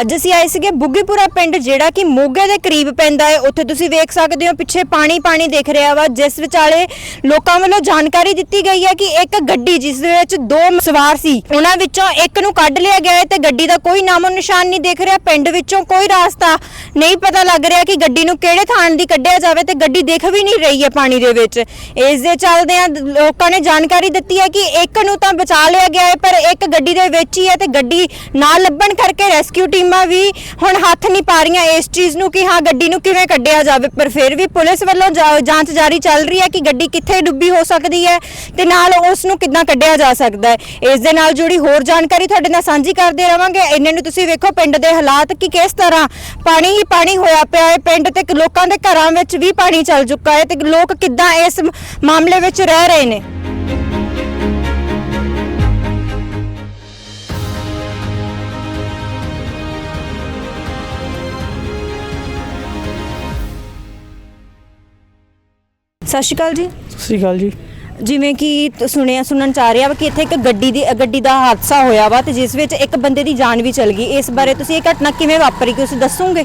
ਅੱਜ ਅਸੀਂ ਆਏ ਸੀਗੇ ਬੁੱਗੀਪੁਰਾ ਪਿੰਡ, ਜਿਹੜਾ ਕਿ ਮੋਗੇ ਦੇ ਕਰੀਬ ਪੈਂਦਾ ਹੈ। ਉੱਥੇ ਤੁਸੀਂ ਵੇਖ ਸਕਦੇ ਹੋ, ਪਿੱਛੇ ਪਾਣੀ ਪਾਣੀ ਦਿਖ ਰਿਹਾ ਵਾ, ਜਿਸ ਵਿਚਾਲੇ ਲੋਕਾਂ ਵੱਲੋਂ ਜਾਣਕਾਰੀ ਦਿੱਤੀ ਗਈ ਹੈ ਕਿ ਇੱਕ ਗੱਡੀ, ਜਿਸ ਦੇ ਵਿੱਚ ਦੋ ਸਵਾਰ ਸੀ, ਉਹਨਾਂ ਵਿੱਚੋਂ ਇੱਕ ਨੂੰ ਕੱਢ ਲਿਆ ਗਿਆ ਹੈ ਤੇ ਗੱਡੀ ਦਾ ਕੋਈ ਨਾਮੋ ਨਿਸ਼ਾਨ ਨਹੀਂ ਦਿਖ ਰਿਹਾ। ਪਿੰਡ ਵਿੱਚੋਂ ਕੋਈ ਰਾਸਤਾ ਨਹੀਂ ਪਤਾ ਲੱਗ ਰਿਹਾ ਕਿ ਗੱਡੀ ਨੂੰ ਕਿਹੜੇ ਥਾਂ ਦੀ ਕੱਢਿਆ ਜਾਵੇ ਤੇ ਗੱਡੀ ਦਿਖ ਵੀ ਨਹੀਂ ਰਹੀ ਹੈ ਪਾਣੀ ਦੇ ਵਿੱਚ। ਇਸ ਦੇ ਚੱਲਦਿਆਂ ਲੋਕਾਂ ਨੇ ਜਾਣਕਾਰੀ ਦਿੱਤੀ ਹੈ ਕਿ ਇੱਕ ਨੂੰ ਤਾਂ ਬਚਾ ਲਿਆ ਗਿਆ ਹੈ, ਪਰ ਇੱਕ ਗੱਡੀ ਦੇ ਵਿੱਚ ਹੀ ਹੈ ਤੇ ਗੱਡੀ ਨਾ ਲੱਭਣ ਕਰਕੇ ਰੈਸਕਿਊ ਟੀਮਾਂ ਵੀ ਹੁਣ ਹੱਥ ਨਹੀਂ ਪਾ ਰਹੀਆਂ ਇਸ ਚੀਜ਼ ਨੂੰ ਕਿ ਹਾਂ ਗੱਡੀ ਨੂੰ ਕਿਵੇਂ ਕੱਢਿਆ ਜਾਵੇ, ਪਰ ਫਿਰ ਵੀ ਪੁਲਿਸ ਵੱਲੋਂ ਜਾਂਚ ਜਾਰੀ ਚੱਲ ਰਹੀ ਹੈ ਕਿ ਗੱਡੀ ਕਿੱਥੇ ਡੁੱਬੀ ਹੋ ਸਕਦੀ ਹੈ ਤੇ ਨਾਲ ਉਸ ਨੂੰ ਕਿੱਦਾਂ ਕੱਢਿਆ ਜਾ ਸਕਦਾ ਹੈ। ਇਸ ਦੇ ਨਾਲ ਜੁੜੀ ਹੋਰ ਜਾਣਕਾਰੀ ਤੁਹਾਡੇ ਨਾਲ ਸਾਂਝੀ ਕਰਦੇ ਰਵਾਂਗੇ। ਇਹਨਾਂ ਨੂੰ ਤੁਸੀਂ ਵੇਖੋ ਪਿੰਡ ਦੇ ਹਾਲਾਤ ਕਿ ਕਿਸ ਤਰ੍ਹਾਂ ਪਾਣੀ ਹੀ ਪਾਣੀ ਹੋਇਆ ਪਿਆ ਹੈ। ਪਿੰਡ ਤੇ ਲੋਕਾਂ ਦੇ ਘਰਾਂ ਵਿੱਚ ਵੀ ਪਾਣੀ ਚੱਲ ਚੁੱਕਾ ਹੈ ਤੇ ਲੋਕ ਕਿੱਦਾਂ ਇਸ ਮਾਮਲੇ ਵਿੱਚ ਰਹਿ ਰਹੇ ਨੇ? ਸਤਿ ਸ਼੍ਰੀ ਅਕਾਲ ਜੀ। ਸਤਿ ਸ਼੍ਰੀ ਅਕਾਲ ਜੀ। ਜਿਵੇਂ ਕਿ ਤ- ਸੁਣਿਆ ਸੁਣਨ ਚ ਆ ਰਿਹਾ ਵਾ ਕਿ ਇੱਥੇ ਇੱਕ ਗੱਡੀ ਦੀ ਗੱਡੀ ਦਾ ਹਾਦਸਾ ਹੋਇਆ ਵਾ ਤੇ ਜਿਸ ਵਿੱਚ ਇੱਕ ਬੰਦੇ ਦੀ ਜਾਨ ਵੀ ਚਲ ਗਈ। ਇਸ ਬਾਰੇ ਤੁਸੀਂ ਇਹ ਘਟਨਾ ਕਿਵੇਂ ਵਾਪਰੀ ਤੁਸੀਂ ਦੱਸੋਗੇ?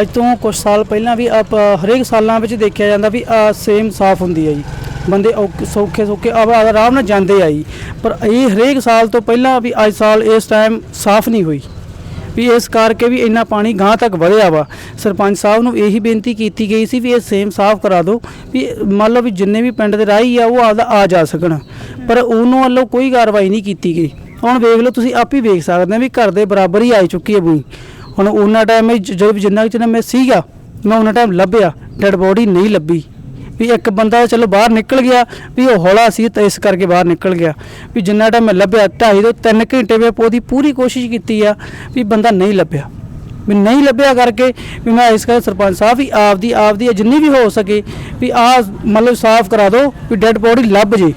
ਅੱਜ ਤੋਂ ਕੁਝ ਸਾਲ ਪਹਿਲਾਂ ਵੀ ਆਪ ਹਰੇਕ ਸਾਲਾਂ ਵਿੱਚ ਦੇਖਿਆ ਜਾਂਦਾ ਵੀ ਸੇਮ ਸਾਫ਼ ਹੁੰਦੀ ਹੈ ਜੀ। ਬੰਦੇ ਔਖ- ਸੌਖੇ ਸੌਖੇ ਆਵਾ ਆਰਾਮ ਨਾਲ ਜਾਂਦੇ ਆ ਜੀ। ਪਰ ਇਹ ਹਰੇਕ ਸਾਲ ਤੋਂ ਪਹਿਲਾਂ ਵੀ ਅੱਜ ਸਾਲ ਇਸ ਟਾਈਮ ਸਾਫ਼ ਨਹੀਂ ਹੋਈ। ਵੀ ਇਸ ਕਰਕੇ ਵੀ ਇੰਨਾ ਪਾਣੀ ਗਾਂ ਤੱਕ ਵਧਿਆ ਵਾ। ਸਰਪੰਚ ਸਾਹਿਬ ਨੂੰ ਇਹੀ ਬੇਨਤੀ ਕੀਤੀ ਗਈ ਸੀ ਵੀ ਇਹ ਸੇਮ ਸਾਫ਼ ਕਰਾ ਦਿਓ ਵੀ ਮੰਨ ਲਓ ਵੀ ਜਿੰਨੇ ਵੀ ਪਿੰਡ ਦੇ ਰਾਹੀ ਆ, ਉਹ ਆਪਦਾ ਆ ਜਾ ਸਕਣ। ਪਰ ਉਹਨੂੰ ਵੱਲੋਂ ਕੋਈ ਕਾਰਵਾਈ ਨਹੀਂ ਕੀਤੀ ਗਈ। ਹੁਣ ਵੇਖ ਲਓ ਤੁਸੀਂ ਆਪ ਹੀ ਵੇਖ ਸਕਦੇ ਆ ਵੀ ਘਰ ਦੇ ਬਰਾਬਰ ਹੀ ਆ ਚੁੱਕੀ ਹੈ ਬੂਈ ਹੁਣ ਉਹਨਾਂ ਟਾਈਮ ਜਦੋਂ ਵੀ ਜਿੰਨਾ ਕੁ ਚਿਰ ਮੈਂ ਸੀਗਾ, ਮੈਂ ਉਹਨਾਂ ਟਾਈਮ ਲੱਭਿਆ ਡੈਡ ਬੋਡੀ ਨਹੀਂ ਲੱਭੀ। ਵੀ ਇੱਕ ਬੰਦਾ ਚਲੋ ਬਾਹਰ ਨਿਕਲ ਗਿਆ ਵੀ ਉਹ ਹੌਲਾ ਸੀ ਤਾਂ ਇਸ ਕਰਕੇ ਬਾਹਰ ਨਿਕਲ ਗਿਆ। ਵੀ ਜਿੰਨਾ ਟਾਈਮ ਮੈਂ ਲੱਭਿਆ, ਢਾਈ ਤੋਂ 3 ਘੰਟੇ ਵਿੱਚ ਉਹਦੀ ਪੂਰੀ ਕੋਸ਼ਿਸ਼ ਕੀਤੀ ਆ ਵੀ ਬੰਦਾ ਨਹੀਂ ਲੱਭਿਆ। ਵੀ ਨਹੀਂ ਲੱਭਿਆ ਕਰਕੇ ਵੀ ਮੈਂ ਇਸ ਕਰਕੇ ਸਰਪੰਚ ਸਾਹਿਬ ਵੀ ਆਪਦੀ ਆਪਦੀ ਜਿੰਨੀ ਵੀ ਹੋ ਸਕੇ ਵੀ ਆ ਮਤਲਬ ਸਾਫ਼ ਕਰਾ ਦਿਓ ਵੀ ਡੈੱਡ ਬੋਡੀ ਲੱਭ ਜੇ।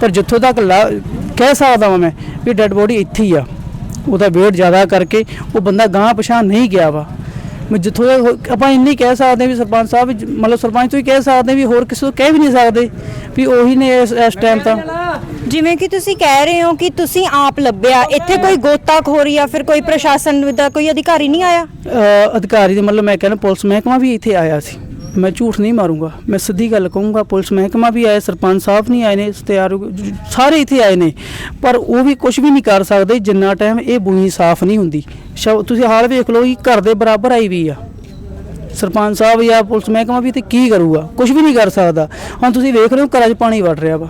ਪਰ ਜਿੱਥੋਂ ਤੱਕ ਲਾ- ਕਹਿ ਸਕਦਾ ਵਾਂ ਮੈਂ ਵੀ ਡੈੱਡ ਬੋਡੀ ਇੱਥੇ ਹੀ ਆ। ਉਹਦਾ ਵੇਟ ਜ਼ਿਆਦਾ ਕਰਕੇ ਉਹ ਬੰਦਾ ਗਾਂ ਪਛਾਣ ਨਹੀਂ ਗਿਆ ਵਾ। ਜਿੱਥੋਂ ਆਪਾਂ ਇੰਨੀ ਕਹਿ ਸਕਦੇ ਹਾਂ ਵੀ ਸਰਪੰਚ ਸਾਹਿਬ ਮਤਲਬ ਸਰਪੰਚ ਤੋਂ ਹੀ ਕਹਿ ਸਕਦੇ ਹਾਂ ਵੀ ਹੋਰ ਕਿਸੇ ਤੋਂ ਕਹਿ ਵੀ ਨਹੀਂ ਸਕਦੇ ਵੀ ਉਹੀ ਨੇ ਇਸ ਇਸ ਟਾਈਮ ਤਾਂ। ਜਿਵੇਂ ਕਿ ਤੁਸੀਂ ਕਹਿ ਰਹੇ ਹੋ ਕਿ ਤੁਸੀਂ ਆਪ ਲੱਭਿਆ। ਇੱਥੇ ਕੋਈ ਗੋਤਾਖੋਰੀ ਜਾਂ ਫਿਰ ਕੋਈ ਪ੍ਰਸ਼ਾਸਨ ਦਾ ਕੋਈ ਅਧਿਕਾਰੀ ਨਹੀਂ ਆਇਆ? ਅਧਿਕਾਰੀ ਦੇ ਮਤਲਬ ਮੈਂ ਕਹਿੰਦਾ ਪੁਲਿਸ ਮਹਿਕਮਾ ਵੀ ਇੱਥੇ ਆਇਆ ਸੀ। ਮੈਂ ਝੂਠ ਨਹੀਂ ਮਾਰੂੰਗਾ। ਮੈਂ ਸਿੱਧੀ ਗੱਲ ਕਹੂੰਗਾ ਪੁਲਿਸ ਮਹਿਕਮਾ ਵੀ ਆਇਆ ਸਰਪੰਚ ਸਾਹਿਬ ਨਹੀਂ ਆਏ ਨੇ ਇਸਤਿਆਰ ਸਾਰੇ ਇੱਥੇ ਆਏ ਨੇ। ਪਰ ਉਹ ਵੀ ਕੁਝ ਵੀ ਨਹੀਂ ਕਰ ਸਕਦੇ ਜਿੰਨਾ ਟਾਈਮ ਇਹ ਬੂਈ ਸਾਫ਼ ਨਹੀਂ ਹੁੰਦੀ। ਤੁਸੀਂ ਹਾਲ ਵੇਖ ਲਓ ਜੀ ਘਰ ਦੇ ਬਰਾਬਰ ਆਈ ਵੀ ਆ। ਸਰਪੰਚ ਸਾਹਿਬ ਜਾਂ ਪੁਲਿਸ ਮਹਿਕਮਾ ਵੀ ਤੇ ਕੀ ਕਰੂਗਾ? ਕੁਝ ਵੀ ਨਹੀਂ ਕਰ ਸਕਦਾ। ਹੁਣ ਤੁਸੀਂ ਵੇਖ ਰਹੇ ਹੋ ਘਰਾਂ 'ਚ ਪਾਣੀ ਵੜ ਰਿਹਾ ਵਾ।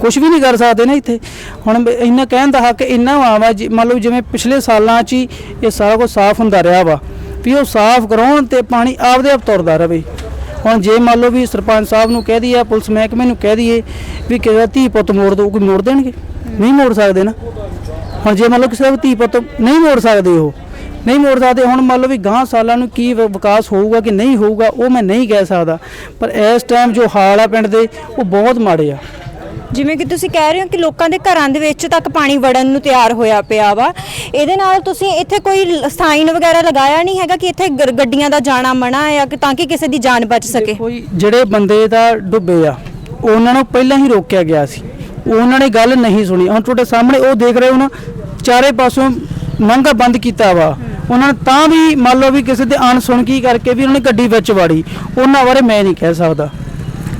ਕੁਝ ਵੀ ਨਹੀਂ ਕਰ ਸਕਦੇ ਨਾ ਇੱਥੇ। ਹੁਣ ਇੰਨਾ ਕਹਿਣ ਦਾ ਹੱਕ ਇੰਨਾ ਵਾ ਵਾ ਜੀ- ਮੰਨ ਲਓ ਜਿਵੇਂ ਪਿਛਲੇ ਸਾਲਾਂ 'ਚ ਹੀ ਇਹ ਸਾਰਾ ਕੁਝ ਸਾਫ਼ ਹੁੰਦਾ ਰਿਹਾ ਵਾ। ਵੀ ਉਹ ਸਾਫ਼ ਕਰਾਉਣ ਤੇ ਪਾਣੀ ਆਪਦੇ ਆਪ ਤੁਰਦਾ ਰਵੇ ਹੁਣ ਜੇ ਮੰਨ ਲਓ ਵੀ ਸਰਪੰਚ ਸਾਹਿਬ ਨੂੰ ਕਹਿ ਦਈਏ ਪੁਲਿਸ ਮਹਿਕਮੇ ਨੂੰ ਕਹਿ ਦਈਏ ਵੀ ਕਿਹਦਾ ਧੀ ਪੁੱਤ ਮੋੜ ਦੋ, ਕੋਈ ਮੋੜ ਦੇਣਗੇ? ਨਹੀਂ ਮੋੜ ਸਕਦੇ ਨਾ। ਹੁਣ ਜੇ ਮੰਨ ਲਓ ਕਿਸੇ ਦਾ ਧੀ ਪੁੱਤ ਨਹੀਂ ਮੋੜ ਸਕਦੇ ਉਹ, ਨਹੀਂ ਮੋੜ ਸਕਦੇ, ਹੁਣ ਮੰਨ ਲਓ ਵੀ ਗਾਂ ਸਾਲਾਂ ਨੂੰ ਕੀ ਵਿਕਾਸ ਹੋਊਗਾ ਕਿ ਨਹੀਂ ਹੋਊਗਾ, ਉਹ ਮੈਂ ਨਹੀਂ ਕਹਿ ਸਕਦਾ। ਪਰ ਇਸ ਟਾਈਮ ਜੋ ਹਾਲ ਆ ਪਿੰਡ ਦੇ, ਉਹ ਬਹੁਤ ਮਾੜੇ ਆ। ਜਿਵੇਂ ਕਿ ਤੁਸੀਂ ਕਹਿ ਰਹੇ ਹੋ ਕਿ ਲੋਕਾਂ ਦੇ ਘਰਾਂ ਦੇ ਵਿੱਚ ਤੱਕ ਪਾਣੀ ਵੜਨ ਨੂੰ ਤਿਆਰ ਹੋਇਆ ਪਿਆ ਵਾ। ਇਹਦੇ ਨਾਲ ਤੁਸੀਂ ਇੱਥੇ ਕੋਈ ਸਾਈਨ ਵਗੈਰਾ ਲਗਾਇਆ ਨਹੀਂ ਹੈਗਾ ਕਿ ਇੱਥੇ ਗ- ਗੱਡੀਆਂ ਦਾ ਜਾਣਾ ਮਨਾ ਹੈ ਕਿ ਤਾਂ ਕਿ ਕਿਸੇ ਦੀ ਜਾਨ ਬਚ ਸਕੇ? ਕੋਈ ਜਿਹੜੇ ਬੰਦੇ ਦਾ ਡੁੱਬੇ ਆ, ਉਹਨਾਂ ਨੂੰ ਪਹਿਲਾਂ ਹੀ ਰੋਕਿਆ ਗਿਆ ਸੀ। ਉਹਨਾਂ ਨੇ ਗੱਲ ਨਹੀਂ ਸੁਣੀ। ਹੁਣ ਤੁਹਾਡੇ ਸਾਹਮਣੇ ਉਹ ਦੇਖ ਰਹੇ ਹੋ ਨਾ, ਚਾਰੇ ਪਾਸੋਂ ਮੰਗਾ ਬੰਦ ਕੀਤਾ ਵਾ। ਉਹਨਾਂ ਨੇ ਤਾਂ ਵੀ ਮੰਨ ਲਓ ਵੀ ਕਿਸੇ ਦੇ ਅਣਸੁਣਕੀ ਕਰਕੇ ਵੀ ਉਹਨਾਂ ਨੇ ਗੱਡੀ ਵਿੱਚ ਵਾੜੀ। ਉਹਨਾਂ ਬਾਰੇ ਮੈਂ ਨਹੀਂ ਕਹਿ ਸਕਦਾ।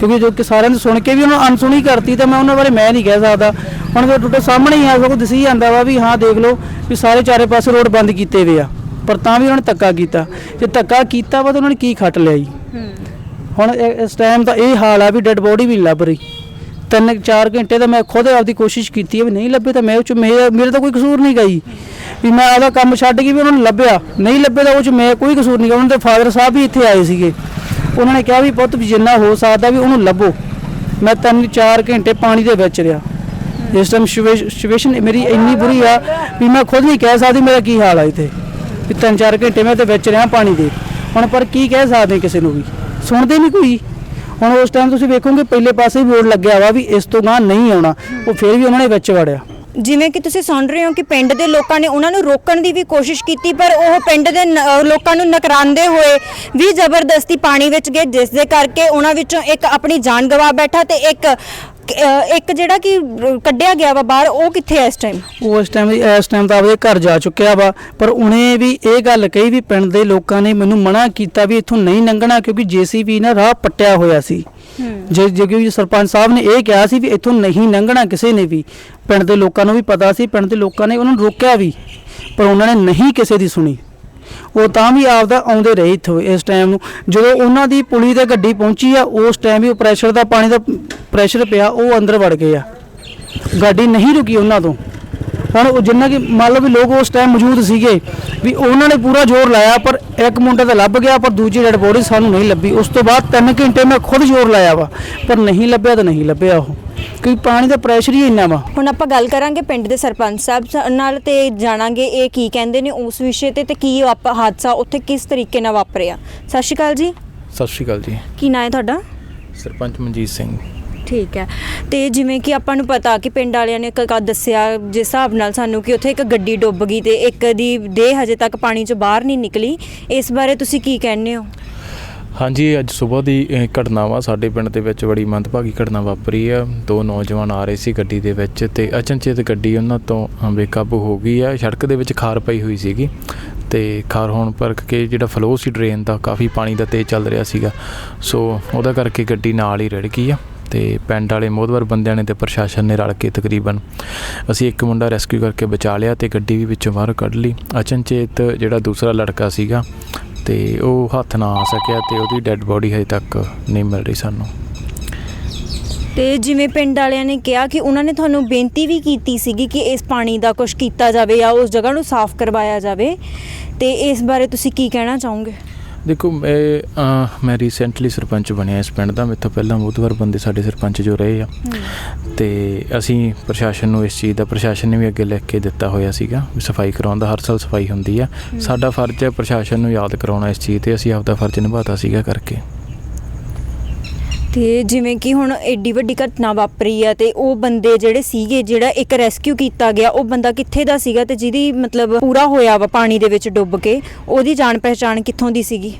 ਕਿਉਂਕਿ ਜੋ ਕਿ ਸਾਰਿਆਂ ਨੇ ਸੁਣ ਕੇ ਵੀ ਉਹਨਾਂ ਨੂੰ ਅਣਸੁਣੀ ਕਰਤੀ ਤਾਂ ਮੈਂ ਉਹਨਾਂ ਬਾਰੇ ਮੈਂ ਨਹੀਂ ਕਹਿ ਸਕਦਾ। ਹੁਣ ਜੇ ਤੁਹਾਡੇ ਸਾਹਮਣੇ ਹੀ ਆ, ਸਗੋਂ ਦਿਸੀ ਜਾਂਦਾ ਵਾ ਵੀ ਹਾਂ, ਦੇਖ ਲਓ ਵੀ ਸਾਰੇ ਚਾਰੇ ਪਾਸੇ ਰੋਡ ਬੰਦ ਕੀਤੇ ਹੋਏ ਆ, ਪਰ ਤਾਂ ਵੀ ਉਹਨਾਂ ਨੇ ਧੱਕਾ ਕੀਤਾ। ਜੇ ਧੱਕਾ ਕੀਤਾ ਵਾ ਤਾਂ ਉਹਨਾਂ ਨੇ ਕੀ ਖੱਟ ਲਿਆ ਜੀ ਹੁਣ ਇਹ- ਇਸ ਟਾਈਮ ਦਾ ਇਹ ਹਾਲ ਆ ਵੀ ਡੈੱਡ ਬੋਡੀ ਵੀ ਨਹੀਂ ਲੱਭ ਰਹੀ। ਤਿੰਨ, ਚਾਰ ਘੰਟੇ ਤਾਂ ਮੈਂ ਖੁਦ ਆਪਦੀ ਕੋਸ਼ਿਸ਼ ਕੀਤੀ ਹੈ ਵੀ ਨਹੀਂ ਲੱਭੇ ਤਾਂ ਮੈਂ ਉਹ ਚ ਮੇਰਾ ਮੇਰੇ ਤਾਂ ਕੋਈ ਕਸੂਰ ਨਹੀਂ ਗਈ। ਵੀ ਮੈਂ ਆਪਦਾ ਕੰਮ ਛੱਡ ਕੇ ਵੀ ਉਹਨਾਂ ਨੂੰ ਲੱਭਿਆ, ਨਹੀਂ ਲੱਭੇ ਤਾਂ ਉਹ ਚ ਮੈਂ ਕੋਈ ਕਸੂਰ ਨਹੀਂ ਗਾ। ਉਹਨਾਂ ਦੇ ਫਾਦਰ ਸਾਹਿਬ ਵੀ ਇੱਥੇ ਆਏ ਸੀਗੇ। ਉਹਨਾਂ ਨੇ ਕਿਹਾ ਵੀ ਪੁੱਤ ਵੀ ਜਿੰਨਾ ਹੋ ਸਕਦਾ ਵੀ ਉਹਨੂੰ ਲੱਭੋ। ਮੈਂ ਤਿੰਨ ਚਾਰ ਘੰਟੇ ਪਾਣੀ ਦੇ ਵਿੱਚ ਰਿਹਾ। ਇਸ ਟਾਈਮ ਸਿਚੁਏਸ਼ਨ ਮੇਰੀ ਇੰਨੀ ਬੁਰੀ ਆ ਵੀ ਮੈਂ ਖੁਦ ਨਹੀਂ ਕਹਿ ਸਕਦੀ ਮੇਰਾ ਕੀ ਹਾਲ ਆ ਇੱਥੇ। ਵੀ ਤਿੰਨ ਚਾਰ ਘੰਟੇ ਮੈਂ ਤੇ ਵਿੱਚ ਰਿਹਾ ਪਾਣੀ ਦੇ। ਹੁਣ ਪਰ ਕੀ ਕਹਿ ਸਕਦੇ ਕਿਸੇ ਨੂੰ ਵੀ? ਸੁਣਦੇ ਨਹੀਂ ਕੋਈ। ਹੁਣ ਉਸ ਟਾਈਮ ਤੁਸੀਂ ਵੇਖੋਗੇ ਪਹਿਲੇ ਪਾਸੇ ਹੀ ਬੋਰਡ ਲੱਗਿਆ ਵਾ ਵੀ ਇਸ ਤੋਂ ਗਾਂ ਨਹੀਂ ਆਉਣਾ। ਉਹ ਫਿਰ ਵੀ ਉਹਨਾਂ ਨੇ ਵਿੱਚ ਵੜਿਆ। ਜਿਵੇਂ ਕਿ ਤੁਸੀਂ ਸੁਣ ਰਹੇ ਹੋ ਕਿ ਪਿੰਡ ਦੇ ਲੋਕਾਂ ਨੇ ਉਹਨਾਂ ਨੂੰ ਰੋਕਣ ਦੀ ਵੀ ਕੋਸ਼ਿਸ਼ ਕੀਤੀ, ਪਰ ਉਹ ਪਿੰਡ ਦੇ ਨ- ਅਹ ਲੋਕਾਂ ਨੂੰ ਨਕਰਾਉਂਦੇ ਹੋਏ ਵੀ ਜ਼ਬਰਦਸਤੀ ਪਾਣੀ ਵਿੱਚ ਗਏ, ਜਿਸ ਦੇ ਕਰਕੇ ਉਹਨਾਂ ਵਿੱਚੋਂ ਇੱਕ ਆਪਣੀ ਜਾਨ ਗਵਾ ਬੈਠਾ ਤੇ ਇੱਕ ਇੱਕ ਜਿਹੜਾ ਕਿ ਕੱਢਿਆ ਗਿਆ ਵਾ ਬਾਹਰ ਉਹ ਕਿੱਥੇ ਹੈ ਇਸ ਟਾਈਮ ਉਹ ਇਸ ਟਾਈਮ ਇਸ ਟਾਈਮ ਤਾਂ ਆਪਦੇ ਘਰ ਜਾ ਚੁੱਕਿਆ ਵਾ ਪਰ ਉਹਨੇ ਵੀ ਇਹ ਗੱਲ ਕਹੀ ਵੀ ਪਿੰਡ ਦੇ ਲੋਕਾਂ ਨੇ ਮੈਨੂੰ ਮਨਾ ਕੀਤਾ ਵੀ ਇੱਥੋਂ ਨਹੀਂ ਲੰਘਣਾ ਕਿਉਂਕਿ ਜੀਸੀਬੀ ਨਾ ਰਾਹ ਪੱਟਿਆ ਹੋਇਆ ਸੀ। ਜੇ ਜੇ ਕਿ ਸਰਪੰਚ ਸਾਹਿਬ ਨੇ ਇਹ ਕਿਹਾ ਸੀ ਵੀ ਇੱਥੋਂ ਨਹੀਂ ਲੰਘਣਾ ਕਿਸੇ ਨੇ ਵੀ। ਪਿੰਡ ਦੇ ਲੋਕਾਂ ਨੂੰ ਵੀ ਪਤਾ ਸੀ ਪਿੰਡ ਦੇ ਲੋਕਾਂ ਨੇ ਉਹਨਾਂ ਨੂੰ ਰੋਕਿਆ ਵੀ ਪਰ ਉਹਨਾਂ ਨੇ ਨਹੀਂ ਕਿਸੇ ਦੀ ਸੁਣੀ। ਉਹ ਤਾਂ ਵੀ ਆਪਦਾ ਆਉਂਦੇ ਰਹੇ ਇੱਥੋਂ ਇਸ ਟਾਈਮ ਨੂੰ। ਜਦੋਂ ਉਹਨਾਂ ਦੀ ਪੁਲੀ ਤੇ ਗੱਡੀ ਪਹੁੰਚੀ ਆ, ਉਸ ਟਾਈਮ ਵੀ ਪ੍ਰੈਸ਼ਰ ਦਾ ਪਾਣੀ ਦਾ ਪ੍ਰੈਸ਼ਰ ਪਿਆ, ਉਹ ਅੰਦਰ ਵੜ ਗਏ ਆ। ਗੱਡੀ ਨਹੀਂ ਰੁਕੀ ਉਹਨਾਂ ਤੋਂ। ਹੁਣ ਉਹ ਜਿੰਨਾ ਕਿ ਮੰਨ ਲਓ ਵੀ ਲੋਕ ਉਸ ਟਾਈਮ ਮੌਜੂਦ ਸੀਗੇ ਵੀ ਉਹਨਾਂ ਨੇ ਪੂਰਾ ਜ਼ੋਰ ਲਾਇਆ ਪਰ ਇੱਕ ਮੁੰਡਾ ਤਾਂ ਲੱਭ ਗਿਆ ਪਰ ਦੂਜੀ ਡੈਡ ਬੋਡੀ ਸਾਨੂੰ ਨਹੀਂ ਲੱਭੀ। ਉਸ ਤੋਂ ਬਾਅਦ 3 ਘੰਟੇ ਮੈਂ ਖੁਦ ਜ਼ੋਰ ਲਾਇਆ ਵਾ ਪਰ ਨਹੀਂ ਲੱਭਿਆ ਤਾਂ ਨਹੀਂ ਲੱਭਿਆ ਉਹ। ਕਿਉਂਕਿ ਪਾਣੀ ਦਾ ਪ੍ਰੈਸ਼ਰ ਹੀ ਇੰਨਾ ਵਾ। ਹੁਣ ਆਪਾਂ ਗੱਲ ਕਰਾਂਗੇ ਪਿੰਡ ਦੇ ਸਰਪੰਚ ਸਾਹਿਬ ਸ- ਨਾਲ ਤੇ ਜਾਣਾਂਗੇ ਇਹ ਕੀ ਕਹਿੰਦੇ ਨੇ ਉਸ ਵਿਸ਼ੇ ਤੇ ਤੇ ਕੀ ਆਪਾਂ ਹਾਦਸਾ ਉੱਥੇ ਕਿਸ ਤਰੀਕੇ ਨਾਲ ਵਾਪਰਿਆ। ਸਤਿ ਸ਼੍ਰੀ ਅਕਾਲ ਜੀ। ਸਤਿ ਸ਼੍ਰੀ ਅਕਾਲ ਜੀ। ਕੀ ਨਾਂ ਹੈ ਤੁਹਾਡਾ? ਸਰਪੰਚ ਮਨਜੀਤ ਸਿੰਘ। ਠੀਕ ਹੈ। ਤੇ ਜਿਵੇਂ ਕਿ ਆਪਾਂ ਨੂੰ ਪਤਾ ਕਿ ਪਿੰਡ ਵਾਲਿਆਂ ਨੇ ਕ- ਦੱਸਿਆ ਜਿਸ ਹਿਸਾਬ ਨਾਲ ਸਾਨੂੰ ਕਿ ਉੱਥੇ ਇੱਕ ਗੱਡੀ ਡੁੱਬ ਗਈ ਤੇ ਇੱਕ ਦੀ ਦੇਹ ਹਜੇ ਤੱਕ ਪਾਣੀ ਚੋਂ ਬਾਹਰ ਨਹੀਂ ਨਿਕਲੀ। ਇਸ ਬਾਰੇ ਤੁਸੀਂ ਕੀ ਕਹਿੰਦੇ ਹੋ? ਹਾਂਜੀ, ਅੱਜ ਸਵੇਰ ਦੀ ਇਹ ਘਟਨਾ ਵਾ। ਸਾਡੇ ਪਿੰਡ ਦੇ ਵਿੱਚ ਬੜੀ ਮੰਦਭਾਗੀ ਘਟਨਾ ਵਾਪਰੀ ਆ। ਦੋ ਨੌਜਵਾਨ ਆ ਰਹੇ ਸੀ ਗੱਡੀ ਦੇ ਵਿੱਚ ਤੇ ਅਚਨਚੇਤ ਗੱਡੀ ਉਹਨਾਂ ਤੋਂ ਬੇਕਾਬੂ ਹੋ ਗਈ ਆ। ਸੜਕ ਦੇ ਵਿੱਚ ਖਾਰ ਪਈ ਹੋਈ ਸੀਗੀ ਤੇ ਖਾਰ ਹੋਣ ਪਰ ਕੇ ਜਿਹੜਾ ਫਲੋ ਸੀ ਡਰੇਨ ਦਾ, ਕਾਫੀ ਪਾਣੀ ਦਾ ਤੇਜ਼ ਚੱਲ ਰਿਹਾ ਸੀਗਾ। ਸੋ ਉਹਦਾ ਕਰਕੇ ਗੱਡੀ ਨਾਲ ਹੀ ਰੜ ਗਈ ਆ। ਤੇ ਪਿੰਡ ਵਾਲੇ ਮੋਦਵਰ ਬੰਦਿਆਂ ਨੇ ਤੇ ਪ੍ਰਸ਼ਾਸਨ ਨੇ ਰਲ ਕੇ ਤਕਰੀਬਨ ਅਸੀਂ ਇੱਕ ਮੁੰਡਾ ਰੈਸਕਿਊ ਕਰਕੇ ਬਚਾ ਲਿਆ ਤੇ ਗੱਡੀ ਵੀ ਵਿੱਚੋਂ ਬਾਹਰ ਕੱਢ ਲਈ। ਅਚਨਚੇਤ ਜਿਹੜਾ ਦੂਸਰਾ ਲੜਕਾ ਸੀਗਾ ਤੇ ਉਹ ਹੱਥ ਨਾ ਆ ਸਕਿਆ ਤੇ ਉਹਦੀ ਡੈੱਡ ਬੋਡੀ ਹਜੇ ਤੱਕ ਨਹੀਂ ਮਿਲ ਰਹੀ ਸਾਨੂੰ। ਤੇ ਜਿਵੇਂ ਪਿੰਡ ਵਾਲਿਆਂ ਨੇ ਕਿਹਾ ਕਿ ਉਹਨਾਂ ਨੇ ਤੁਹਾਨੂੰ ਬੇਨਤੀ ਵੀ ਕੀਤੀ ਸੀਗੀ ਕਿ ਇਸ ਪਾਣੀ ਦਾ ਕੁਝ ਕੀਤਾ ਜਾਵੇ ਜਾਂ ਉਸ ਜਗ੍ਹਾ ਨੂੰ ਸਾਫ਼ ਕਰਵਾਇਆ ਜਾਵੇ, ਤੇ ਇਸ ਬਾਰੇ ਤੁਸੀਂ ਕੀ ਕਹਿਣਾ ਚਾਹੋਗੇ? ਦੇਖੋ ਮੈਂ ਮੈਂ ਰੀਸੈਂਟਲੀ ਸਰਪੰਚ ਬਣਿਆ ਇਸ ਪਿੰਡ ਦਾ। ਮੇਥੋਂ ਪਹਿਲਾਂ ਬੁੱਧਵਾਰ ਬੰਦੇ ਸਾਡੇ ਸਰਪੰਚ ਜੋ ਰਹੇ ਆ। ਤੇ ਅਸੀਂ ਪ੍ਰਸ਼ਾਸਨ ਨੂੰ ਇਸ ਚੀਜ਼ ਦਾ ਪ੍ਰਸ਼ਾਸਨ ਨੇ ਵੀ ਅੱਗੇ ਲਿਖ ਕੇ ਦਿੱਤਾ ਹੋਇਆ ਸੀਗਾ ਵੀ ਸਫ਼ਾਈ ਕਰਾਉਣ ਦਾ ਹਰ ਸਾਲ ਸਫ਼ਾਈ ਹੁੰਦੀ ਆ। ਸਾਡਾ ਫਰਜ਼ ਹੈ ਪ੍ਰਸ਼ਾਸਨ ਨੂੰ ਯਾਦ ਕਰਾਉਣਾ ਇਸ ਚੀਜ਼ ਤੇ। ਅਸੀਂ ਆਪਦਾ ਫਰਜ਼ ਨਿਭਾਤਾ ਸੀਗਾ ਕਰਕੇ। ਤੇ ਜਿਵੇਂ ਕਿ ਹੁਣ ਐਡੀ ਵੱਡੀ ਘਟਨਾ ਵਾਪਰੀ ਆ ਤੇ ਉਹ ਬੰਦੇ ਜਿਹੜੇ ਸੀਗੇ, ਜਿਹੜਾ ਇੱਕ ਰੈਸਕਿਊ ਕੀਤਾ ਗਿਆ, ਉਹ ਬੰਦਾ ਕਿੱਥੇ ਦਾ ਸੀਗਾ ਤੇ ਜਿਹਦੀ ਮਤਲਬ ਪੂਰਾ ਹੋਇਆ ਵਾ ਪਾਣੀ ਦੇ ਵਿੱਚ ਡੁੱਬ ਕੇ, ਉਹਦੀ ਜਾਣ ਪਹਿਚਾਣ ਕਿੱਥੋਂ ਦੀ ਸੀਗੀ?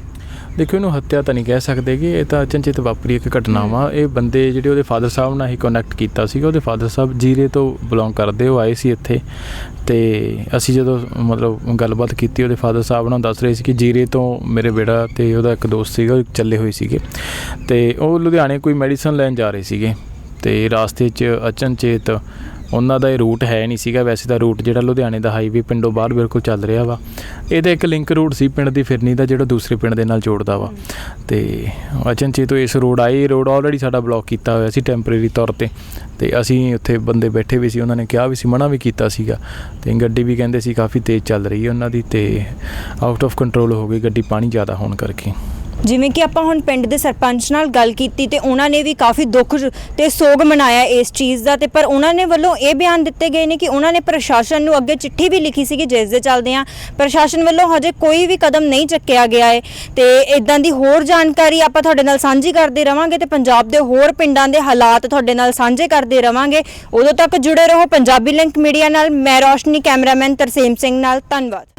ਦੇਖੋ ਇਹਨੂੰ ਹੱਤਿਆ ਤਾਂ ਨਹੀਂ ਕਹਿ ਸਕਦੇ ਕਿ ਇਹ ਤਾਂ ਅਚਨਚੇਤ ਵਾਪਰੀ ਇੱਕ ਘਟਨਾ ਵਾ। ਇਹ ਬੰਦੇ ਜਿਹੜੇ ਉਹਦੇ ਫਾਦਰ ਸਾਹਿਬ ਨਾਲ ਹੀ ਕਨੈਕਟ ਕੀਤਾ ਸੀਗਾ। ਉਹਦੇ ਫਾਦਰ ਸਾਹਿਬ ਜੀਰੇ ਤੋਂ ਬਿਲੋਂਗ ਕਰਦੇ ਉਹ ਆਏ ਸੀ ਇੱਥੇ। ਤੇ ਅਸੀਂ ਜਦੋਂ ਮਤਲਬ ਗੱਲਬਾਤ ਕੀਤੀ ਉਹਦੇ ਫਾਦਰ ਸਾਹਿਬ ਨਾਲ ਦੱਸ ਰਹੇ ਸੀ ਕਿ ਜੀਰੇ ਤੋਂ ਮੇਰੇ ਬੇੜਾ ਤੇ ਉਹਦਾ ਇੱਕ ਦੋਸਤ ਸੀਗਾ ਚੱਲੇ ਹੋਏ ਸੀਗੇ। ਤੇ ਉਹ ਲੁਧਿਆਣੇ ਕੋਈ ਮੈਡੀਸਨ ਲੈਣ ਜਾ ਰਹੇ ਸੀਗੇ। ਤੇ ਰਾਸਤੇ 'ਚ ਅਚਨਚੇਤ ਉਹਨਾਂ ਦਾ ਇਹ ਰੂਟ ਹੈ ਨਹੀਂ ਸੀਗਾ। ਵੈਸੇ ਤਾਂ ਰੂਟ ਜਿਹੜਾ ਲੁਧਿਆਣੇ ਦਾ ਹਾਈਵੇ ਪਿੰਡੋਂ ਬਾਹਰ ਬਿਲਕੁਲ ਚੱਲ ਰਿਹਾ ਵਾ। ਇਹਦਾ ਇੱਕ ਲਿੰਕ ਰੂਟ ਸੀ ਪਿੰਡ ਦੀ ਫਿਰਨੀ ਦਾ, ਜਿਹੜਾ ਦੂਸਰੇ ਪਿੰਡ ਦੇ ਨਾਲ ਜੋੜਦਾ ਵਾ। ਤੇ ਅਚਨਚੇ ਤੋਂ ਇਸ ਰੋਡ ਆਏ ਰੋਡ ਆਲਰੇਡੀ ਸਾਡਾ ਬਲੌਕ ਕੀਤਾ ਹੋਇਆ ਸੀ ਟੈਂਪਰੇਰੀ ਤੌਰ ਤੇ। ਤੇ ਅਸੀਂ ਉੱਥੇ ਬੰਦੇ ਬੈਠੇ ਵੀ ਸੀ, ਉਹਨਾਂ ਨੇ ਕਿਹਾ ਵੀ ਸੀ, ਮਨਾ ਵੀ ਕੀਤਾ ਸੀਗਾ। ਤੇ ਗੱਡੀ ਵੀ ਕਹਿੰਦੇ ਸੀ, ਕਾਫੀ ਤੇਜ਼ ਚੱਲ ਰਹੀ ਹੈ ਉਹਨਾਂ ਦੀ ਤੇ ਆਊਟ ਆਫ ਕੰਟਰੋਲ ਹੋ ਗਈ, ਗੱਡੀ ਪਾਣੀ ਜ਼ਿਆਦਾ ਹੋਣ ਕਰਕੇ। ਜਿਵੇਂ ਕਿ ਆਪਾਂ ਹੁਣ ਪਿੰਡ ਦੇ ਸਰਪੰਚ ਨਾਲ ਗੱਲ ਕੀਤੀ ਤੇ ਉਹਨਾਂ ਨੇ ਵੀ ਕਾਫੀ ਦੁੱਖ ਤੇ ਸੋਗ ਮਨਾਇਆ ਇਸ ਚੀਜ਼ ਦਾ ਤੇ ਪਰ ਉਹਨਾਂ ਨੇ ਵੱਲੋਂ ਇਹ ਬਿਆਨ ਦਿੱਤੇ ਗਏ ਨੇ ਕਿ ਉਹਨਾਂ ਨੇ ਪ੍ਰਸ਼ਾਸਨ ਨੂੰ ਅੱਗੇ ਚਿੱਠੀ ਵੀ ਲਿਖੀ ਸੀਗੀ ਜਿਸ ਦੇ ਚੱਲਦੇ ਆ ਪ੍ਰਸ਼ਾਸਨ ਵੱਲੋਂ ਹਜੇ ਕੋਈ ਵੀ ਕਦਮ ਨਹੀਂ ਚੱਕਿਆ ਗਿਆ ਹੈ ਤੇ ਇਦਾਂ ਦੀ ਹੋਰ ਜਾਣਕਾਰੀ ਆਪਾਂ ਤੁਹਾਡੇ ਨਾਲ ਸਾਂਝੀ ਕਰਦੇ ਰਵਾਂਗੇ ਤੇ ਪੰਜਾਬ ਦੇ ਹੋਰ ਪਿੰਡਾਂ ਦੇ ਹਾਲਾਤ ਤੁਹਾਡੇ ਨਾਲ ਸਾਂਝੇ ਕਰਦੇ ਰਵਾਂਗੇ। ਉਦੋਂ ਤੱਕ ਜੁੜੇ ਰਹੋ ਪੰਜਾਬੀ ਲਿੰਕ ਮੀਡੀਆ ਨਾਲ। ਮੈਂ ਰੋਸ਼ਨੀ, ਕੈਮਰਾਮੈਨ ਤਰਸੇਮ ਸਿੰਘ ਨਾਲ। ਧੰਨਵਾਦ।